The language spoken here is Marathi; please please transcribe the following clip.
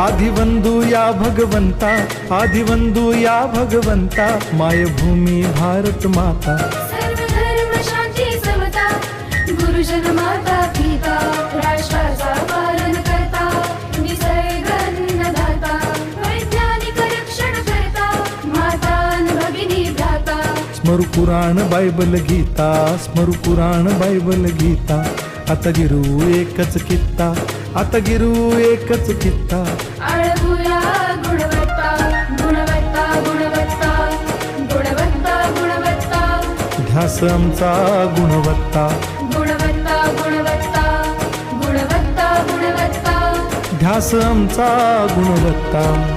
या भगवंता मायभूमी भारत माता। सर्व धर्म शांती समता गुरुजन माता पिता राष्ट्राचा पालन करता निसर्ग अन्नदाता वैज्ञानिक रक्षण करता माता अन भगिनी भ्राता। स्मरु पुराण बायबल गीता स्मरु पुराण बायबल गीता आता गिरू एकच कित्ता। आता गिरू एकच कित्ता. आळगुया गुणवत्ता गुणवत्ता गुणवत्ता गुणवत्ता गुणवत्ता. ध्यास आमचा गुणवत्ता. गुणवत्ता गुणवत्ता गुणवत्ता गुणवत्ता. ध्यास आमचा गुणवत्ता.